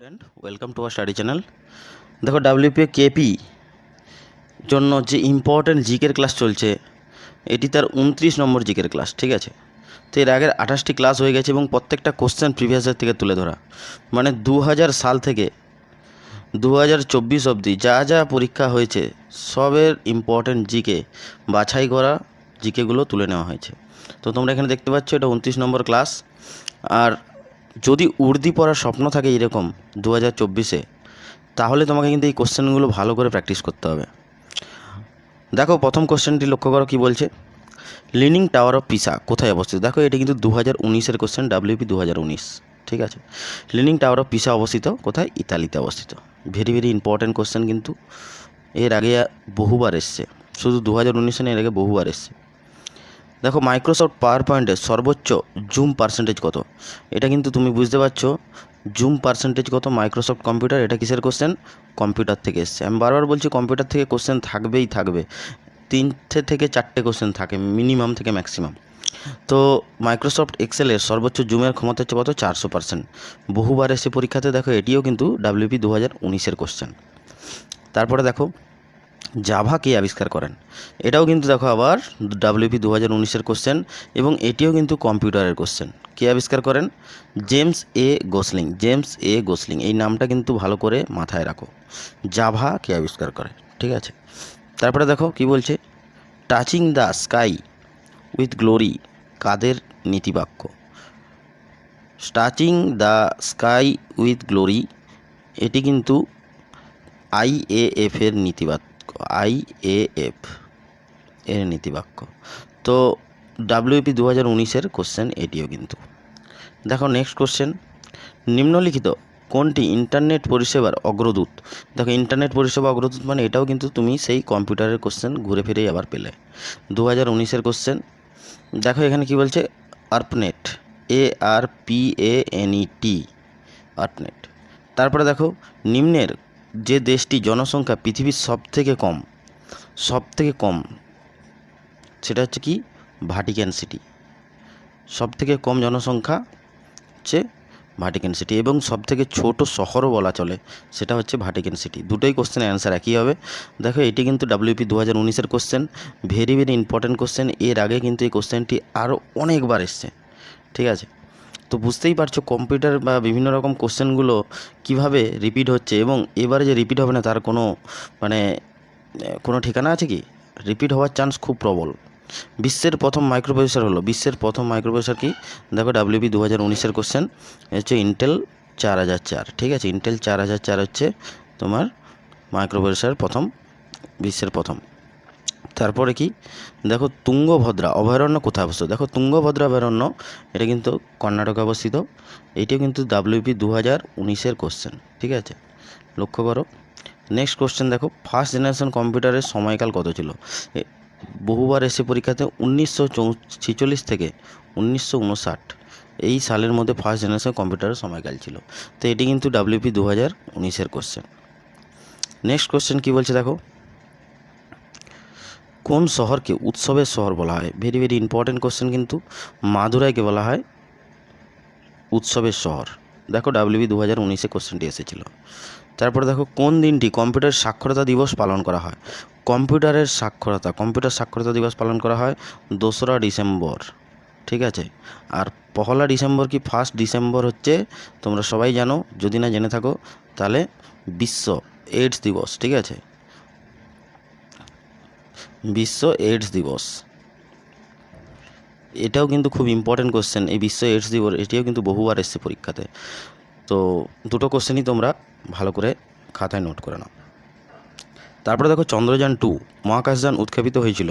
Student welcome to R study channel দেখো WP KP জন্য যে ইম্পর্ট্যান্ট জিকের ক্লাস চলছে, এটি তার উনত্রিশ নম্বর জিকের ক্লাস ঠিক আছে? তো এর আগের আঠাশটি ক্লাস হয়ে গেছে এবং প্রত্যেকটা কোশ্চেন প্রিভিয়াসের থেকে তুলে ধরা। মানে দু হাজার সাল থেকে দু হাজার চব্বিশ অবধি যা যা পরীক্ষা হয়েছে, সবের ইম্পর্ট্যান্ট জিকে বাছাই করা জিকেগুলো তুলে নেওয়া হয়েছে। তো তোমরা এখানে দেখতে পাচ্ছ, এটা উনত্রিশ নম্বর ক্লাস আর যদি উর্দি পড়ার স্বপ্ন থাকে এরকম দু হাজার চব্বিশে, তাহলে তোমাকে কিন্তু এই কোশ্চেনগুলো ভালো করে প্র্যাকটিস করতে হবে। দেখো, প্রথম কোশ্চেনটি লক্ষ্য করো কী বলছে? লিনিং টাওয়ার অফ পিসা কোথায় অবস্থিত? দেখো, এটা কিন্তু দু হাজার উনিশের কোশ্চেন, ডাব্লিউপি দু হাজার উনিশ, ঠিক আছে? লিনিং টাওয়ার অফ পিসা অবস্থিত কোথায়? ইতালিতে অবস্থিত। ভেরি ভেরি ইম্পর্ট্যান্ট কোশ্চেন কিন্তু। এর আগে বহুবার এসছে। শুধু দু হাজার উনিশে এর আগে বহুবার এসছে। দেখো মাইক্রোসফট পাওয়ার পয়েন্টের সর্বোচ্চ জুম পার্সেন্টেজ কত? এটা কিন্তু তুমি বুঝতে পারছ জুম পার্সেন্টেজ কত মাইক্রোসফট কম্পিউটার এটা কিসের কোশ্চেন কম্পিউটার থেকে এসছে। আমি বারবার বলছি কম্পিউটার থেকে কোশ্চেন থাকবেই থাকবে। তিনটে থেকে চারটে কোশ্চেন থাকে মিনিমাম থেকে ম্যাক্সিমাম তো মাইক্রোসফট এক্সেলের সর্বোচ্চ জুমের ক্ষমতা হচ্ছে কত? চারশো পার্সেন্ট বহুবার এসে পরীক্ষাতে, দেখো এটিও কিন্তু ডাব্লিউপি দু হাজার উনিশের কোশ্চেন তারপরে দেখো জাভা কে আবিষ্কার করেন। এটাও কিন্তু দেখো আবার ডাব্লিউপি দু হাজার উনিশের কোশ্চেন এবং এটিও কিন্তু কম্পিউটারের কোশ্চেন কে আবিষ্কার করেন? James A Gosling, James A Gosling. এই নামটা কিন্তু ভালো করে মাথায় রাখো। জাভা কে আবিষ্কার করে? ঠিক আছে। তারপরে দেখো কি বলছে? Touching the sky with glory Quader নীতিবাক্য? Touching the sky with glory এটি কিন্তু আইএএফ এর নীতিবাক্য। আইএএফ এর নীতিবাক্য। তো ডাব্লিউপি দু হাজার উনিশের কোশ্চেন এটিও কিন্তু। দেখো নেক্সট কোশ্চেন নিম্নলিখিত কোনটি ইন্টারনেট পরিষেবার অগ্রদূত? দেখো ইন্টারনেট পরিষেবা অগ্রদূত মানে এটাও কিন্তু তুমি সেই কম্পিউটারের কোশ্চেন ঘুরে ফিরেই আবার পেলে। দু হাজার উনিশের কোশ্চেন দেখো এখানে কি বলছে? আর্পনেট এ আর পি এ এন ই টি আর্পনেট তারপরে দেখো, নিম্নের যে দেশটি জনসংখ্যা পৃথিবীর সব থেকে কম সব থেকে কম, সেটা হচ্ছে কি? ভাটিক্যান সিটি সব থেকে কম জনসংখ্যা হচ্ছে ভাটিকান সিটি এবং সব থেকে ছোটো শহরও বলা চলে, সেটা হচ্ছে ভাটিকান সিটি দুটোই কোশ্চেনের অ্যান্সার একই হবে। দেখো, এটি কিন্তু ডাব্লিউপি দু হাজার উনিশের question very very important question এর আগে কিন্তু এই কোশ্চেনটি আরও অনেকবার এসছে, ঠিক আছে? তো বুঝতেই পারছ কম্পিউটার বা বিভিন্ন রকম কোশ্চেনগুলো কীভাবে রিপিট হচ্ছে এবং এবারে যে রিপিট হবে না তার কোনো মানে কোনো ঠিকানা আছে কি? রিপিট হওয়ার চান্স খুব প্রবল। বিশ্বের প্রথম মাইক্রোপ্রসেসর হলো, বিশ্বের প্রথম মাইক্রোপ্রসেসর কি? দেখো ডাব্লিউবি দু হাজার উনিশের কোশ্চেন হচ্ছে ইন্টেল চার হাজার চার, ঠিক আছে? ইন্টেল চার হাজার চার হচ্ছে তোমার মাইক্রোপ্রসেসর প্রথম, বিশ্বের প্রথম। তারপরে কি? দেখো তুঙ্গভদ্রা, অভয়ারণ্য কোথায় অবস্থিত? দেখো তুঙ্গভদ্রা, অভয়ারণ্য, এটা কিন্তু কর্ণাটকে অবস্থিত। এটিও কিন্তু ডাব্লিউপি দু হাজার উনিশের কোশ্চেন ঠিক আছে? লক্ষ্য করো। নেক্সট কোশ্চেন দেখো ফার্স্ট জেনারেশন কম্পিউটারের সময়কাল কত ছিল? বহুবার এসে পরীক্ষাতে উনিশশো ছেচল্লিশ থেকে উনিশশো উনষাট, এই সালের মধ্যে ফার্স্ট জেনারেশন কম্পিউটারের সময়কাল ছিল। তো এটি কিন্তু ডাব্লিউপি দু হাজার উনিশের কোশ্চেন নেক্সট কোশ্চেন কী বলছে দেখো? কোন শহরকে উৎসবের শহর বলা হয়? ভেরি ভেরি ইম্পর্টেন্ট কোশ্চেন কিন্তু মাদুরাইকে বলা হয় উৎসবের শহর। দেখো ডাব্লিউবি দু হাজার উনিশে কোশ্চেনটি এসেছিল। তারপরে দেখো কোন দিনটি কম্পিউটার সাক্ষরতা দিবস পালন করা হয়? কম্পিউটারের সাক্ষরতা, কম্পিউটার সাক্ষরতা দিবস পালন করা হয় দোসরা ডিসেম্বর, ঠিক আছে? আর পহলা ডিসেম্বর কি ফার্স্ট ডিসেম্বর হচ্ছে? তোমরা সবাই জানো, যদি না জেনে থাকো, তাহলে বিশ্ব এইডস দিবস, ঠিক আছে? বিশ্ব এইডস দিবস। এটাও কিন্তু খুব ইম্পর্টেন্ট কোশ্চেন এই বিশ্ব এইডস দিবস, এটিও কিন্তু বহুবার এসছে পরীক্ষাতে। তো দুটো কোশ্চেনই তোমরা ভালো করে খাতায় নোট করে নাও। তারপরে দেখো চন্দ্রযান টু মহাকাশযান উৎক্ষেপিত হয়েছিল।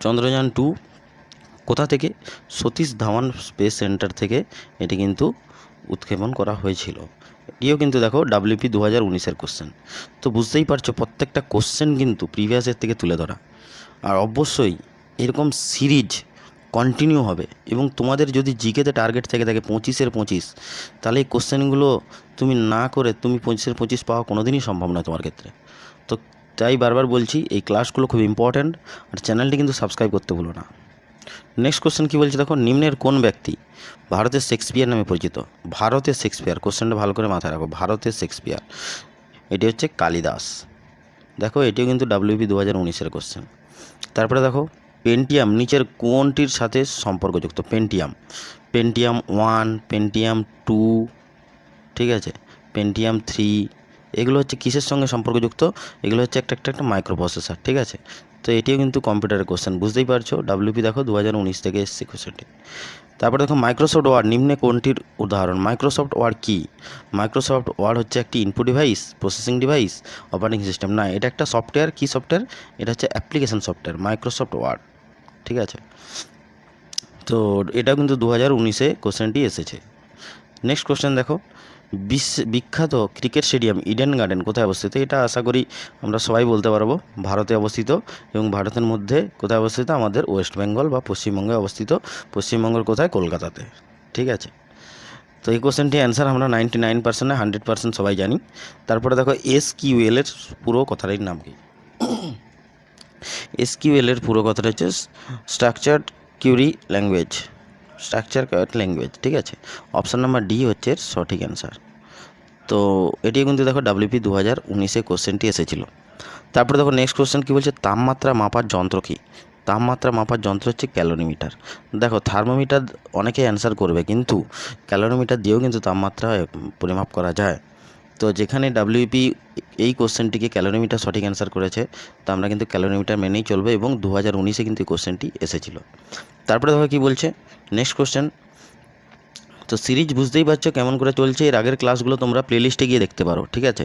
চন্দ্রযান টু কোথা থেকে? সতীশ ধাওয়ান স্পেস সেন্টার থেকে এটি কিন্তু উৎক্ষেপণ করা হয়েছিল। এটিও কিন্তু দেখো ডাব্লিউপি দু হাজার উনিশের কোশ্চেন তো বুঝতেই পারছ প্রত্যেকটা কোশ্চেন কিন্তু প্রিভিয়াসের থেকে তুলে ধরা। আর অবশ্যই এরকম সিরিজ কন্টিনিউ হবে এবং তোমাদের যদি জিকেতে টার্গেট থেকে থাকে পঁচিশের পঁচিশ, তাহলে এই কোশ্চেনগুলো তুমি না করে তুমি পঁচিশের পঁচিশ পাওয়া কোনো দিনই সম্ভব নয় তোমার ক্ষেত্রে। তো তাই বারবার বলছি, এই ক্লাসগুলো খুব ইম্পর্ট্যান্ট আর চ্যানেলটি কিন্তু সাবস্ক্রাইব করতে ভুলো না। নেক্সট কোশ্চেন কী বলছে দেখো, নিম্নের কোন ব্যক্তি? ভারতের শেক্সপিয়ার নামে পরিচিত। ভারতের শেক্সপিয়ার কোশ্চেনটা ভালো করে মাথায় রাখো, ভারতের শেক্সপিয়ার। এটি হচ্ছে কালিদাস। দেখো, এটিও কিন্তু ডাব্লিউপি দু হাজার উনিশের কোশ্চেন তারপরে দেখো পেন্টিয়াম নিচের কোনটির সাথে সম্পর্কযুক্ত? Pentium Pentium one Pentium two ঠিক আছে? পেন্টিয়াম থ্রি এগুলো হচ্ছে কিসের সঙ্গে সম্পর্কযুক্ত? এগুলো হচ্ছে একটা একটা একটা মাইক্রো প্রসেসর ঠিক আছে? তো এটিও কিন্তু কম্পিউটারের কোশ্চেন বুঝতেই পারছ? ডাব্লিউপি দেখো দু হাজার উনিশ থেকে এসছে কোশ্চেনটি তারপরে দেখো মাইক্রোসফট ওয়ার্ড নিম্নে কোনটির উদাহরণ? মাইক্রোসফট ওয়ার্ড কি? মাইক্রোসফট ওয়ার্ড হচ্ছে একটি input device processing device operating system না, এটা একটা সফটওয়্যার কী সফটওয়্যার এটা হচ্ছে অ্যাপ্লিকেশন সফটওয়্যার মাইক্রোসফট ওয়ার্ড ঠিক আছে? তো এটা কিন্তু দু হাজার উনিশে কোশ্চেনটি এসেছে। নেক্সট কোশ্চেন দেখো। বিখ্যাত ক্রিকেট স্টেডিয়াম ইডেন গার্ডেন কোথায় অবস্থিত? এটা আশা করি আমরা সবাই বলতে পারব। ভারতে অবস্থিত এবং ভারতের মধ্যে কোথায় অবস্থিত? আমাদের ওয়েস্ট বেঙ্গল বা পশ্চিমবঙ্গে অবস্থিত। পশ্চিমবঙ্গের কোথায়? কলকাতাতে। ঠিক আছে? তো এই কোশ্চেনটি অ্যান্সার আমরা ninety nine percent hundred percent সবাই জানি। তারপরে দেখো এস কিউএলের পুরো কথাটির নাম কি? এসকিউএলের পুরো কথাটা হচ্ছে স্ট্রাকচার্ড কিউরি ল্যাঙ্গুয়েজ স্ট্রাকচার কয়েক ল্যাঙ্গুয়েজ ঠিক আছে? অপশান নাম্বার ডি হচ্ছে সঠিক অ্যান্সার তো এটি কিন্তু দেখো ডাব্লিউপি দু হাজার উনিশে কোশ্চেনটি এসেছিল। তারপরে দেখো নেক্সট কোশ্চেন কী বলছে? তাপমাত্রা মাপার যন্ত্র কী? তাপমাত্রা মাপার যন্ত্র হচ্ছে ক্যালোরিমিটার দেখো থার্মোমিটার অনেকে অ্যান্সার করবে, কিন্তু ক্যালোরিমিটার দিয়েও কিন্তু তাপমাত্রা পরিমাপ করা যায়। তো যেখানে ডাব্লিউপি এই কোশ্চেনটিকে ক্যালোরিমিটার সঠিক অ্যান্সার করেছে, তো আমরা কিন্তু ক্যালোরিমিটার মেনেই চলবে এবং দু হাজার উনিশে কিন্তু এই কোশ্চেনটি এসেছিল। তারপরে দেখো কী বলছে নেক্সট কোশ্চেন তো সিরিজ বুঝতেই পারছ কেমন করে চলছে, এর আগের ক্লাসগুলো তোমরা প্লেলিস্টে গিয়ে দেখতে পারো, ঠিক আছে?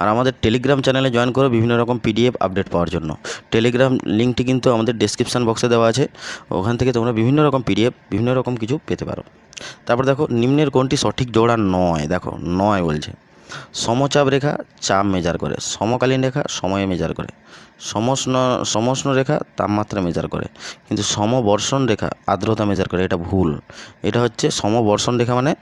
আর আমাদের টেলিগ্রাম চ্যানেলে জয়েন করো বিভিন্ন রকম পিডিএফ আপডেট পাওয়ার জন্য। টেলিগ্রাম লিঙ্কটি কিন্তু আমাদের ডেসক্রিপশান বক্সে দেওয়া আছে, ওখান থেকে তোমরা বিভিন্ন রকম পিডিএফ বিভিন্ন রকম কিছু পেতে পারো। তারপর দেখো, নিম্নের কোনটি সঠিক জোড়া নয়, দেখো, নয় বলছে। সমচাপ রেখা চাপ মেজার করে। সমকালীন রেখা সময়ে মেজার করে। সমষ্ণ সমষ্ণ রেখা তাপমাত্রা মেজার করে। কিন্তু সমবর্ষণ রেখা আর্দ্রতা মেজার করে, এটা ভুল। এটা হচ্ছে সমবর্ষণ রেখা মানে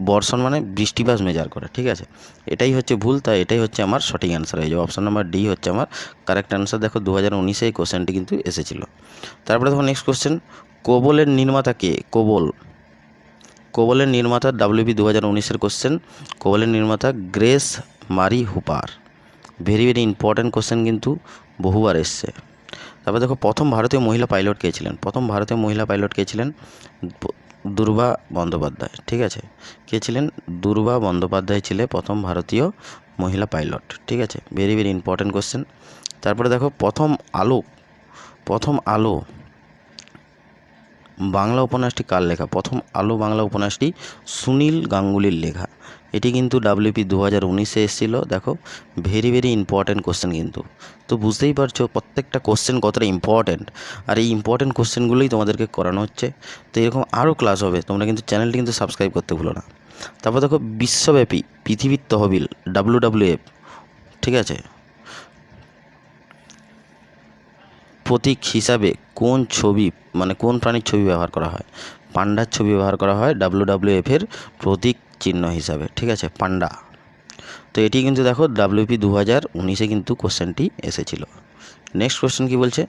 বর্ষণ মানে বৃষ্টিপাত মেজার করে, ঠিক আছে? এটাই হচ্ছে ভুল, তাই এটাই হচ্ছে আমার সঠিক অ্যান্সার হয়ে যাবে। অপশান নাম্বার ডি হচ্ছে আমার কারেক্ট অ্যান্সার দেখো দু হাজার উনিশে এই কোশ্চেনটি কিন্তু এসেছিল। তারপরে দেখো নেক্সট কোশ্চেন কোবলের নির্মাতা কে? কোবল। কোবলের নির্মাতা ডাব্লিউবি দু হাজার উনিশের কোশ্চেন কোবলের নির্মাতা Grace Murray Hopper. Very very important question কিন্তু বহুবার এসছে। তারপর দেখো, প্রথম ভারতীয় মহিলা পাইলট কে ছিলেন? প্রথম ভারতীয় মহিলা পাইলট কে ছিলেন? দুর্বা বন্দ্যোপাধ্যায়, ঠিক আছে? কে ছিলেন? দুর্বা বন্দ্যোপাধ্যায় ছিলেন প্রথম ভারতীয় মহিলা পাইলট ঠিক আছে? ভেরি ভেরি ইম্পর্ট্যান্ট কোশ্চেন তারপরে দেখো, প্রথম আলো প্রথম আলো বাংলা উপন্যাসটি কার লেখা? প্রথম আলো বাংলা উপন্যাসটি সুনীল গাঙ্গুলির লেখা। এটি কিন্তু ডাব্লিউপি দু হাজার উনিশে এসেছিল, দেখো ভেরি ভেরি ইম্পর্ট্যান্ট কোশ্চেন কিন্তু। তো বুঝতেই পারছ, প্রত্যেকটা কোশ্চেন কতটা ইম্পর্ট্যান্ট আর এই ইম্পর্ট্যান্ট কোশ্চেনগুলোই তোমাদেরকে করানো হচ্ছে। তো এরকম আরও ক্লাস হবে, তোমরা কিন্তু চ্যানেলটি কিন্তু সাবস্ক্রাইব করতে ভুলো না। তারপর দেখো, বিশ্বব্যাপী পৃথিবীর তহবিল এফ ঠিক আছে? প্রতীক হিসাবে কোন ছবি মানে কোন প্রাণীর ছবি ব্যবহার করা হয়? পান্ডার ছবি ব্যবহার করা হয় ডাব্লিউ ডাব্লিউ এফের প্রতীক চিহ্ন হিসাবে, ঠিক আছে? পান্ডা। তো এটি কিন্তু দেখো ডাব্লিউপি দু হাজার উনিশে কিন্তু কোশ্চেনটি এসেছিল। নেক্সট কোশ্চেন কি বলছে?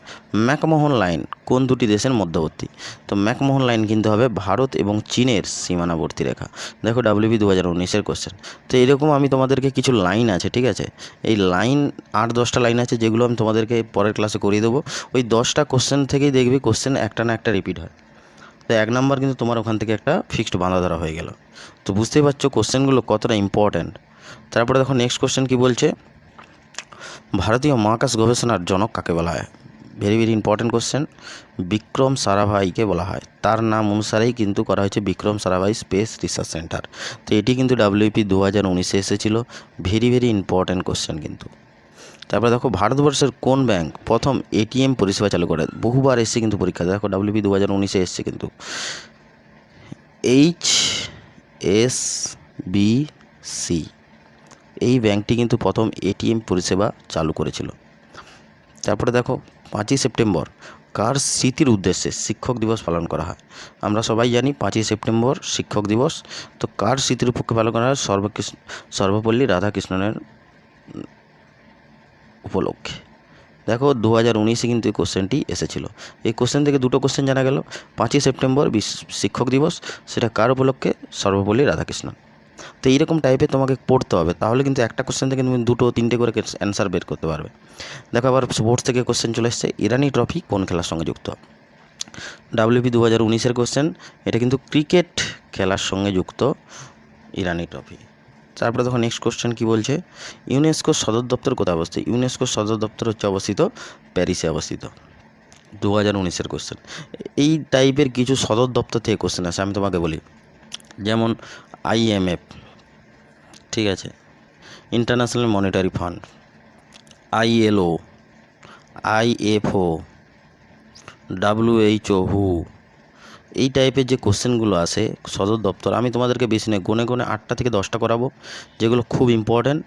ম্যাকমোহন লাইন কোন দুটি দেশের মধ্যবর্তী? তো ম্যাকমোহন লাইন কিন্তু হবে ভারত এবং চীনের সীমানাবর্তী রেখা। দেখো ডাব্লিউবি দু হাজার উনিশের কোশ্চেন তো এরকম আমি তোমাদেরকে কিছু লাইন আছে, ঠিক আছে? এই লাইন আট দশটা লাইন আছে যেগুলো আমি তোমাদেরকে পরের ক্লাসে করিয়ে দেবো। ওই দশটা কোশ্চেন থেকেই দেখবি কোশ্চেন একটা না একটা রিপিট হয়। তো এক নাম্বার কিন্তু তোমার ওখান থেকে একটা ফিক্সড বাঁধা ধরা হয়ে গেল। তো বুঝতেই পারছ কোশ্চেনগুলো কতটা ইম্পর্ট্যান্ট তারপরে দেখো নেক্সট কোশ্চেন কি বলছে? ভারতীয় মহাকাশ গবেষণার জনক কাকে বলা হয়? Very very important question Vikram সারাভাইকে বলা হয়। তার নাম অনুসারেই কিন্তু করা হয়েছে Vikram Sarabhai space research centre. তো এটি কিন্তু ডাব্লিউপি দু হাজার উনিশে এসেছিল। ভেরি ভেরি ইম্পর্ট্যান্ট কোশ্চেন কিন্তু। তারপরে দেখো, ভারতবর্ষের কোন ব্যাংক প্রথম এটিএম পরিষেবা চালু করে? বহুবার এসছে কিন্তু পরীক্ষা দেখো ডাব্লিউপি দু হাজার উনিশে এসছে কিন্তু। এইচ এস বি সি এই ব্যাংকটি কিন্তু প্রথম এটিএম পরিষেবা চালু করেছিল। তারপরে দেখো, পাঁচই সেপ্টেম্বর, কার স্মৃতির উদ্দেশ্যে শিক্ষক দিবস পালন করা হয়? আমরা সবাই জানি পাঁচই সেপ্টেম্বর শিক্ষক দিবস। তো কার স্মৃতির পক্ষে পালন করা হয়? সর্বকৃষ্ণ, সর্বপল্লী রাধাকৃষ্ণনের উপলক্ষে। দেখো দু হাজার উনিশে কিন্তু এই কোশ্চেনটি এসেছিল। এই কোশ্চেন থেকে দুটো কোশ্চেন জানা গেল। পাঁচই সেপ্টেম্বর শিক্ষক দিবস, সেটা কার উপলক্ষে? সর্বপল্লী রাধাকৃষ্ণন। তো এইরকম টাইপের তোমাকে পড়তে হবে। তাহলে কিন্তু একটা কোশ্চেন থেকে তুমি দুটো, তিনটে করে অ্যান্সার বের করতে পারবে। দেখো আবার স্পোর্টস থেকে কোশ্চেন চলে এসছে, ইরানি ট্রফি কোন খেলার সঙ্গে যুক্ত? ডাব্লিউপি দু হাজার উনিশের কোশ্চেন এটা কিন্তু ক্রিকেট খেলার সঙ্গে যুক্ত ইরানি ট্রফি তারপরে দেখো নেক্সট কোশ্চেন কী বলছে? ইউনেস্কোর সদর দপ্তর কোথায় অবস্থিত? ইউনেস্কোর সদর দপ্তর হচ্ছে অবস্থিত প্যারিসে অবস্থিত। দু হাজার উনিশের কোশ্চেন এই টাইপের কিছু সদর দপ্তর থেকে কোশ্চেন আছে আমি তোমাকে বলি। যেমন আইএমএফ ঠিক আছে। International monetary fund ILO IFO WHO who এই টাইপের যে কোশ্চেনগুলো আসে সদর দপ্তর, আমি তোমাদেরকে বেশি নেই গনে গনে আটটা থেকে দশটা করাবো, যেগুলো খুব ইম্পর্ট্যান্ট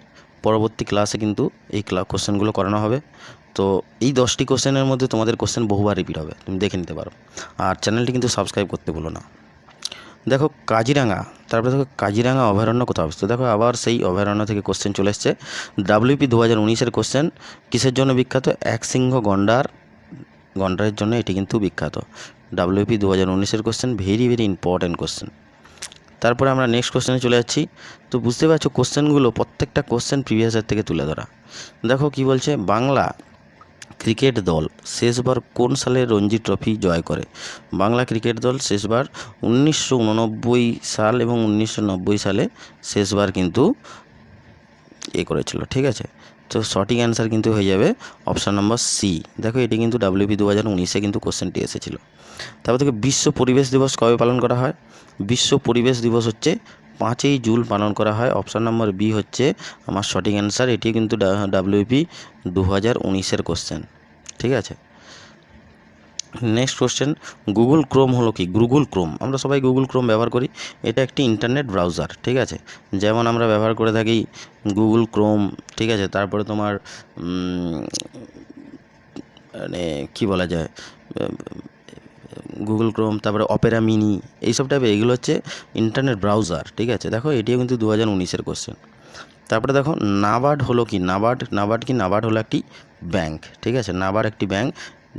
পরবর্তী ক্লাসে কিন্তু এই ক্লা কোশ্চেনগুলো করানো হবে। তো এই দশটি কোশ্চেনের মধ্যে তোমাদের কোশ্চেন বহুবার রিপিট হবে, তুমি দেখে নিতে পারো। আর চ্যানেলটি কিন্তু সাবস্ক্রাইব করতে ভুলো না। দেখো কাজিরাঙা, তারপরে দেখো কাজিরাঙা অভয়ারণ্য কোথাও অবস্থিত? দেখো আবার সেই অভয়ারণ্য থেকে কোশ্চেন চলে এসছে। ডাব্লিউপি দু হাজার উনিশের কোশ্চেন কিসের জন্য বিখ্যাত? এক সিংহ গন্ডার, গন্ডারের জন্য এটি কিন্তু বিখ্যাত। ডাব্লিউপি দু হাজার উনিশের question very very important question তারপরে আমরা নেক্সট কোশ্চেনে চলে যাচ্ছি। তো বুঝতে পারছ কোশ্চেনগুলো প্রত্যেকটা কোশ্চেন প্রিভিয়াসের থেকে তুলে ধরা। দেখো কি বলছে? বাংলা ক্রিকেট দল শেষবার কোন সালে রঞ্জি ট্রফি জয় করে? বাংলা ক্রিকেট দল শেষবার উনিশশো উননব্বই সাল এবং উনিশশো নব্বই সালে শেষবার কিন্তু এ করেছিল, ঠিক আছে? তো সঠিক অ্যান্সার কিন্তু হয়ে যাবে অপশান নম্বর সি দেখো, এটি কিন্তু ডাব্লিউপি দু হাজার উনিশে কিন্তু কোশ্চেনটি এসেছিল। তারপর থেকে বিশ্ব পরিবেশ দিবস কবে পালন করা হয়? বিশ্ব পরিবেশ দিবস হচ্ছে পাঁচই জুল পালন করা হয়। অপশান নম্বর বি হচ্ছে আমার সঠিক অ্যান্সার এটি কিন্তু ডাব্লিউপি দু হাজার উনিশের কোশ্চেন ঠিক আছে? নেক্সট কোশ্চেন গুগল ক্রোম হলো কি? গুগল ক্রোম আমরা সবাই গুগল ক্রোম ব্যবহার করি। এটা একটি ইন্টারনেট ব্রাউজার ঠিক আছে? যেমন আমরা ব্যবহার করে থাকি গুগল ক্রোম ঠিক আছে? তারপরে তোমার মানে কী বলা যায়? গুগল ক্রোম তারপরে অপেরা মিনি এইসব টাইপের এগুলো হচ্ছে ইন্টারনেট ব্রাউজার ঠিক আছে? দেখো, এটিও কিন্তু দু হাজার উনিশের কোশ্চেন তারপরে দেখো নাবার্ড হলো কি? নাবার্ড নাবার্ড কি? নাবার্ড হলো একটি ব্যাংক ঠিক আছে? নাবার্ড একটি ব্যাংক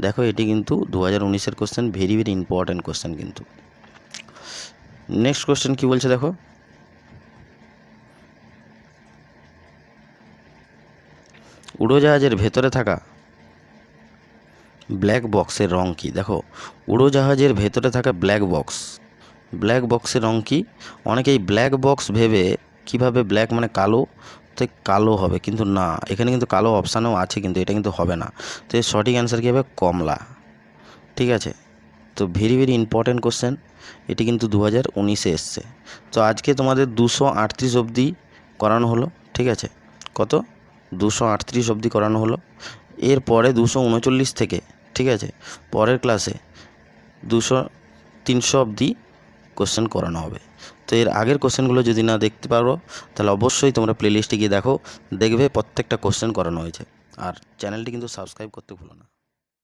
দেখো, এটি কিন্তু দু হাজার উনিশের question very very important question কিন্তু. নেক্সট কোশ্চেন কি বলছে দেখো? উড়োজাহাজের ভেতরে থাকা ব্ল্যাক বক্সের রং কী? দেখো, উড়োজাহাজের ভেতরে থাকা ব্ল্যাক বক্স। ব্ল্যাক বক্সের রং কী? অনেকেই ব্ল্যাক বক্স ভেবে কীভাবে ব্ল্যাক মানে কালো, তো কালো হবে, কিন্তু না, এখানে কিন্তু কালো অপশানও আছে, কিন্তু এটা কিন্তু হবে না। তো এর সঠিক অ্যান্সার কী হবে? কমলা। ঠিক আছে? তো ভেরি ভেরি ইম্পর্ট্যান্ট কোশ্চেন, এটি কিন্তু দু হাজার উনিশে এসছে। তো আজকে তোমাদের দুশো আটত্রিশ অবধি করানো হলো, ঠিক আছে? কত? দুশো আটত্রিশ অবধি করানো হলো। এরপরে দুশো উনচল্লিশ থেকে, ঠিক আছে? পরের ক্লাসে দুশো, তিনশো অবধি কোশ্চেন করানো হবে। তো এর আগের কোশ্চেনগুলো যদি না দেখতে পারো, তাহলে অবশ্যই তোমরা প্লেলিস্টে গিয়ে দেখো, দেখবে প্রত্যেকটা কোশ্চেন করানো হয়েছে। আর চ্যানেলটি কিন্তু সাবস্ক্রাইব করতে ভুলো না।